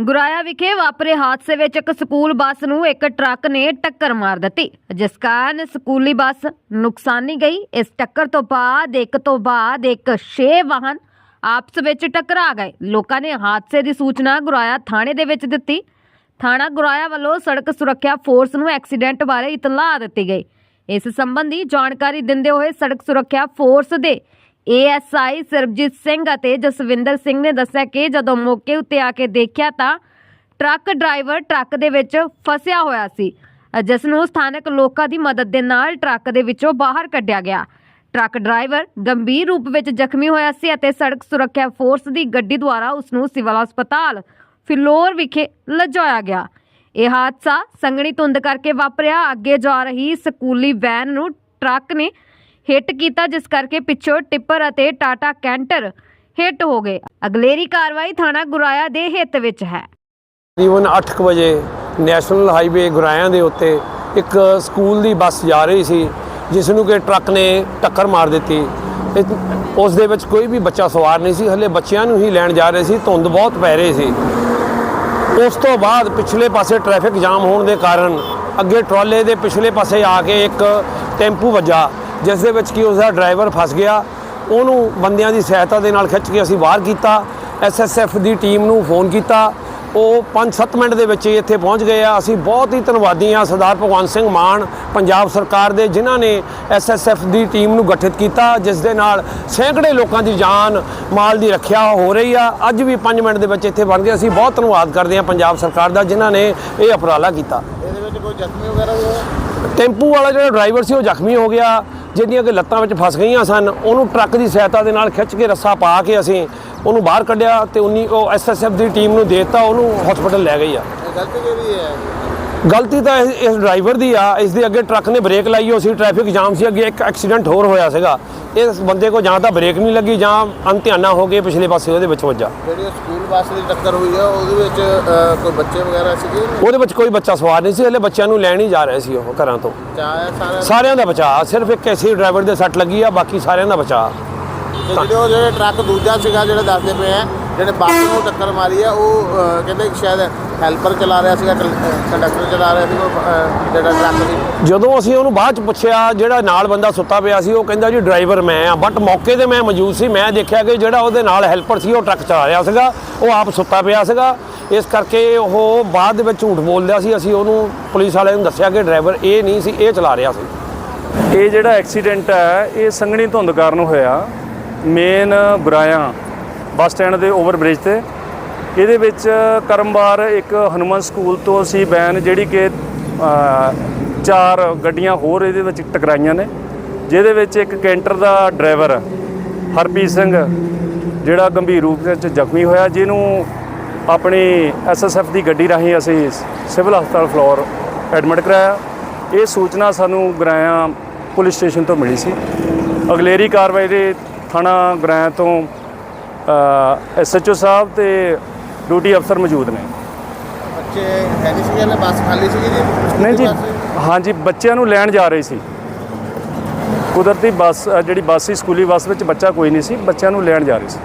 ਗੁਰਾਇਆ ਵਿਖੇ ਵਾਪਰੇ ਹਾਦਸੇ ਵਿੱਚ ਇੱਕ ਸਕੂਲ ਬੱਸ ਨੂੰ ਇੱਕ ਟਰੱਕ ਨੇ ਟੱਕਰ ਮਾਰ ਦਿੱਤੀ। ਜਿਸ ਕਾਰਨ ਸਕੂਲੀ ਬੱਸ ਨੁਕਸਾਨੀ ਗਈ। ਇਸ ਟੱਕਰ ਤੋਂ ਬਾਅਦ, ਇੱਕ ਤੋਂ ਬਾਅਦ ਇੱਕ ਛੇ ਵਾਹਨ ਆਪਸ ਵਿੱਚ ਟਕਰਾ ਗਏ। ਲੋਕਾਂ ਨੇ ਹਾਦਸੇ ਦੀ ਸੂਚਨਾ ਗੁਰਾਇਆ ਥਾਣੇ ਦੇ ਵਿੱਚ ਦਿੱਤੀ। ਥਾਣਾ ਗੁਰਾਇਆ ਵੱਲੋਂ ਸੜਕ ਸੁਰੱਖਿਆ ਫੋਰਸ ਨੂੰ ਐਕਸੀਡੈਂਟ ਬਾਰੇ ਇਤਲਾਹ ਦਿੱਤੀ ਗਈ। ਇਸ ਸੰਬੰਧੀ ਜਾਣਕਾਰੀ ਦਿੰਦੇ ਹੋਏ ਸੜਕ ਸੁਰੱਖਿਆ ਫੋਰਸ ਦੇ ਏਐਸਆਈ ਸਰਬਜੀਤ ਸਿੰਘ ਅਤੇ ਜਸਵਿੰਦਰ ਸਿੰਘ ਨੇ ਦੱਸਿਆ ਕਿ ਜਦੋਂ ਮੌਕੇ ਉੱਤੇ ਆ ਕੇ ਦੇਖਿਆ ਤਾਂ ਟਰੱਕ ਡਰਾਈਵਰ ਟਰੱਕ ਦੇ ਵਿੱਚ ਫਸਿਆ ਹੋਇਆ ਸੀ, ਜਿਸ ਨੂੰ ਸਥਾਨਕ ਲੋਕਾਂ ਦੀ ਮਦਦ ਦੇ ਨਾਲ ਟਰੱਕ ਦੇ ਵਿੱਚੋਂ ਬਾਹਰ ਕੱਢਿਆ ਗਿਆ। ਟਰੱਕ ਡਰਾਈਵਰ ਗੰਭੀਰ ਰੂਪ ਵਿੱਚ ਜ਼ਖਮੀ ਹੋਇਆ ਸੀ ਅਤੇ ਸੜਕ ਸੁਰੱਖਿਆ ਫੋਰਸ ਦੀ ਗੱਡੀ ਦੁਆਰਾ ਉਸ ਨੂੰ ਸਿਵਲ ਹਸਪਤਾਲ ਫਿਲੌਰ ਵਿਖੇ ਲਿਜਾਇਆ ਗਿਆ। ਇਹ ਹਾਦਸਾ ਸੰਘਣੀ ਧੁੰਦ ਕਰਕੇ ਵਾਪਰਿਆ। ਅੱਗੇ ਜਾ ਰਹੀ ਸਕੂਲੀ ਵੈਨ ਨੂੰ ਟਰੱਕ ਨੇ ਹਿੱਟ ਕੀਤਾ, ਜਿਸ ਕਰਕੇ ਪਿੱਛੋਂ ਟਿੱਪਰ ਅਤੇ ਟਾਟਾ ਕੈਂਟਰ ਹਿੱਟ ਹੋ ਗਏ। ਅਗਲੇਰੀ ਕਾਰਵਾਈ ਥਾਣਾ ਗੁਰਾਇਆ ਦੇ ਹਿੱਤ ਵਿੱਚ ਹੈ। ਤਕਰੀਬਨ 8:00 ਵਜੇ ਨੈਸ਼ਨਲ ਹਾਈਵੇ ਗੁਰਾਇਆਂ ਦੇ ਉੱਤੇ ਇੱਕ ਸਕੂਲ ਦੀ ਬੱਸ ਜਾ ਰਹੀ ਸੀ, ਜਿਸ ਨੂੰ ਕਿ ਟਰੱਕ ਨੇ ਟੱਕਰ ਮਾਰ ਦਿੱਤੀ। ਉਸ ਦੇ ਵਿੱਚ ਕੋਈ ਵੀ ਬੱਚਾ ਸਵਾਰ ਨਹੀਂ ਸੀ, ਹਲੇ ਬੱਚਿਆਂ ਨੂੰ ਹੀ ਲੈਣ ਜਾ ਰਹੇ ਸੀ, ਧੁੰਦ ਬਹੁਤ ਪੈ ਰਹੀ ਸੀ। ਉਸ ਤੋਂ ਬਾਅਦ ਪਿਛਲੇ ਪਾਸੇ ਟ੍ਰੈਫਿਕ ਜਾਮ ਹੋਣ ਦੇ ਕਾਰਨ ਅੱਗੇ ਟਰਾਲੇ ਦੇ ਪਿਛਲੇ ਪਾਸੇ ਆ ਕੇ ਇੱਕ ਟੈਂਪੂ ਵੱਜਾ। ਜਿਸ ਦੇ ਵਿੱਚ ਕੀ ਉਸ ਦਾ ਡਰਾਈਵਰ ਫਸ ਗਿਆ ਉਹਨੂੰ ਬੰਦਿਆਂ ਦੀ ਸਹਾਇਤਾ ਦੇ ਨਾਲ ਖਿੱਚ ਕੇ ਅਸੀਂ ਬਾਹਰ ਕੀਤਾ ਐਸਐਸਐਫ ਦੀ ਟੀਮ ਨੂੰ ਫੋਨ ਕੀਤਾ ਉਹ 5-7 ਮਿੰਟ ਦੇ ਵਿੱਚ ਹੀ ਇੱਥੇ ਪਹੁੰਚ ਗਏ ਆ। ਅਸੀਂ ਬਹੁਤ ਹੀ ਧੰਨਵਾਦੀ ਆ ਸਰਦਾਰ ਭਗਵੰਤ ਸਿੰਘ ਮਾਨ ਪੰਜਾਬ ਸਰਕਾਰ ਦੇ ਜਿਨ੍ਹਾਂ ਨੇ ਐਸਐਸਐਫ ਦੀ ਟੀਮ ਨੂੰ ਗਠਿਤ ਕੀਤਾ ਜਿਸ ਦੇ ਨਾਲ ਸੈਂਕੜੇ ਲੋਕਾਂ ਦੀ ਜਾਨ ਮਾਲ ਦੀ ਰੱਖਿਆ ਹੋ ਰਹੀ ਆ। ਅੱਜ ਵੀ 5 ਮਿੰਟ ਦੇ ਵਿੱਚ ਇੱਥੇ ਬਣ ਗਏ। ਅਸੀਂ ਬਹੁਤ ਧੰਨਵਾਦ ਕਰਦੇ ਆ ਪੰਜਾਬ ਸਰਕਾਰ ਦਾ ਜਿਨ੍ਹਾਂ ਨੇ ਇਹ ਉਪਰਾਲਾ ਕੀਤਾ। ਇਹਦੇ ਵਿੱਚ ਕੋਈ ਜ਼ਖਮੀ ਵਗੈਰਾ ਵੀ ਹੋਇਆ? ਟੈਂਪੂ ਵਾਲਾ ਜਿਹੜਾ ਡਰਾਈਵਰ ਸੀ ਉਹ ਜ਼ਖਮੀ ਹੋ ਗਿਆ। ਜਿਹਦੀਆਂ ਕਿ ਲੱਤਾਂ ਵਿੱਚ ਫਸ ਗਈਆਂ ਸਨ, ਉਹਨੂੰ ਟਰੱਕ ਦੀ ਸਹਾਇਤਾ ਦੇ ਨਾਲ ਖਿੱਚ ਕੇ ਰੱਸਾ ਪਾ ਕੇ ਅਸੀਂ ਉਹਨੂੰ ਬਾਹਰ ਕੱਢਿਆ ਤੇ ਉਨੀ ਉਹ ਐਸਐਸਐਫ ਦੀ ਟੀਮ ਨੂੰ ਦੇ ਦਿੱਤਾ, ਉਹਨੂੰ ਹਸਪੀਟਲ ਲੈ ਗਈ ਆ। ਗਲਤੀ ਕਿਹਦੀ ਹੈ? ਗਲਤੀ ਤਾਂ ਇਸ ਡਰਾਈਵਰ ਦੀ ਆ ਇਸ ਦੇ ਅੱਗੇ ਟਰੱਕ ਨੇ ਬ੍ਰੇਕ ਲਾਈ ਹੋ ਸੀ ਟ੍ਰੈਫਿਕ ਜਾਮ ਸੀ ਅੱਗੇ ਇੱਕ ਐਕਸੀਡੈਂਟ ਹੋਰ ਹੋਇਆ ਸੀਗਾ। ਇਸ ਬੰਦੇ ਕੋ ਜਾਂ ਤਾਂ ਬ੍ਰੇਕ ਨਹੀਂ ਲੱਗੀ ਜਾਂ ਅਣਧਿਆਨਾ ਹੋ ਕੇ ਪਿਛਲੇ ਪਾਸੇ ਉਹਦੇ ਵਿੱਚ ਵੱਜਾ। ਜਿਹੜੀ ਉਹ ਸਕੂਲ ਬੱਸ ਦੀ ਟੱਕਰ ਹੋਈ ਆ ਉਹਦੇ ਵਿੱਚ ਕੋਈ ਬੱਚੇ ਵਗੈਰਾ ਸੀਗੇ ਉਹਦੇ ਵਿੱਚ ਕੋਈ ਬੱਚਾ ਸਵਾਰ ਨਹੀਂ ਸੀ ਹਲੇ ਬੱਚਿਆਂ ਨੂੰ ਲੈਣ ਹੀ ਜਾ ਰਹੇ ਸੀ ਉਹ ਘਰਾਂ ਤੋਂ। ਸਾਰਿਆਂ ਦਾ ਬਚਾਅ ਸਿਰਫ ਇੱਕ ਐਸੀ ਡਰਾਈਵਰ ਦੇ ਸੱਟ ਲੱਗੀ ਆ ਬਾਕੀ ਸਾਰਿਆਂ ਦਾ ਜਿਹੜੇ ਉਹ ਜਿਹੜੇ ਟਰੱਕ ਦੂਜਾ ਸੀਗਾ ਜਿਹੜੇ ਦੱਸਦੇ ਪਏ ਆ ਜਿਹੜੇ ਬੱਸ ਨੂੰ ਟੱਕਰ ਮਾਰੀ ਆ ਉਹ ਅ, ਕਹਿੰਦੇ ਕਿ ਸ਼ਾਇਦ ਹੈਲਪਰ ਚਲਾ ਰਿਹਾ ਸੀਗਾ ਕੰਡਕਟਰ ਚਲਾ ਰਿਹਾ ਸੀ ਜਿਹੜਾ ਟਰੱਕ ਦੀ। ਜਦੋਂ ਅਸੀਂ ਉਹਨੂੰ ਬਾਅਦ ਚ ਪੁੱਛਿਆ ਜਿਹੜਾ ਨਾਲ ਬੰਦਾ ਸੁੱਤਾ ਪਿਆ ਸੀ ਉਹ ਕਹਿੰਦਾ ਜੀ ਡਰਾਈਵਰ ਮੈਂ ਆ। ਬਟ ਮੌਕੇ ਤੇ ਮੈਂ ਮੌਜੂਦ ਸੀ ਮੈਂ ਦੇਖਿਆ ਕਿ ਜਿਹੜਾ ਉਹਦੇ ਨਾਲ ਹੈਲਪਰ ਸੀ ਉਹ ਟਰੱਕ ਚਲਾ ਰਿਹਾ ਸੀਗਾ ਉਹ ਆਪ ਸੁੱਤਾ ਪਿਆ ਸੀਗਾ। ਇਸ ਕਰਕੇ ਉਹ ਬਾਅਦ ਦੇ ਵਿੱਚ ਝੂਠ ਬੋਲਦਾ ਸੀ ਅਸੀਂ ਉਹਨੂੰ ਪੁਲਿਸ ਵਾਲਿਆਂ ਨੂੰ ਦੱਸਿਆ ਕਿ ਡਰਾਈਵਰ ਇਹ ਨਹੀਂ ਸੀ ਇਹ ਚਲਾ ਰਿਹਾ ਸੀ। ਇਹ ਜਿਹੜਾ ਐਕਸੀਡੈਂਟ ਹੈ ਇਹ ਸੰਘਣੀ ਧੁੰਦ ਕਾਰਨ ਹੋਇਆ। ਮੇਨ ਬੁਰਾਇਆ ਬੱਸ ਸਟੈਂਡ ਦੇ ਓਵਰ ਬ੍ਰਿਜ ਤੇ। ਇਹਦੇ ਵਿੱਚ ਕਰਮਵਾਰ ਇੱਕ ਹਨੂਮਨ ਸਕੂਲ ਤੋਂ ਅਸੀਂ ਬੈਨ ਜਿਹੜੀ ਕਿ ਚਾਰ ਗੱਡੀਆਂ ਹੋਰ ਇਹਦੇ ਵਿੱਚ ਟਕਰਾਈਆਂ ਨੇ, ਜਿਹਦੇ ਵਿੱਚ ਇੱਕ ਕੈਂਟਰ ਦਾ ਡਰਾਈਵਰ ਹਰਪ੍ਰੀਤ ਸਿੰਘ, ਜਿਹੜਾ ਗੰਭੀਰ ਰੂਪ ਵਿੱਚ ਜ਼ਖਮੀ ਹੋਇਆ, ਜਿਹਨੂੰ ਆਪਣੀ ਐਸਐਸਐਫ ਦੀ ਗੱਡੀ ਰਾਹੀਂ ਅਸੀਂ ਸਿਵਲ ਹਸਪਤਾਲ ਫਲੋਰ ਐਡਮਿਟ ਕਰਾਇਆ। ਇਹ ਸੂਚਨਾ ਸਾਨੂੰ ਗਰਾਇਆ ਪੁਲਿਸ ਸਟੇਸ਼ਨ ਤੋਂ ਮਿਲੀ ਸੀ। ਅਗਲੇਰੀ ਕਾਰਵਾਈ ਦੇ ਥਾਣਾ ਗਰਾਇਆ ਤੋਂ ਐਸਐਚਓ ਸਾਹਿਬ ਤੇ ਡਿਊਟੀ ਅਫਸਰ ਮੌਜੂਦ ਨੇ। ਬੱਚੇ ਹੈ ਨਹੀਂ ਸੀਗੇ ਨਾ ਬੱਸ ਖਾਲੀ ਸੀਗੀ ਜੀ? ਨਹੀਂ ਜੀ? ਹਾਂਜੀ ਬੱਚਿਆਂ ਨੂੰ ਲੈਣ ਜਾ ਰਹੇ ਸੀ। ਕੁਦਰਤੀ ਬੱਸ ਜਿਹੜੀ ਬੱਸ ਸੀ ਸਕੂਲੀ ਬੱਸ ਵਿੱਚ ਬੱਚਾ ਕੋਈ ਨਹੀਂ ਸੀ ਬੱਚਿਆਂ ਨੂੰ ਲੈਣ ਜਾ ਰਹੇ ਸੀ।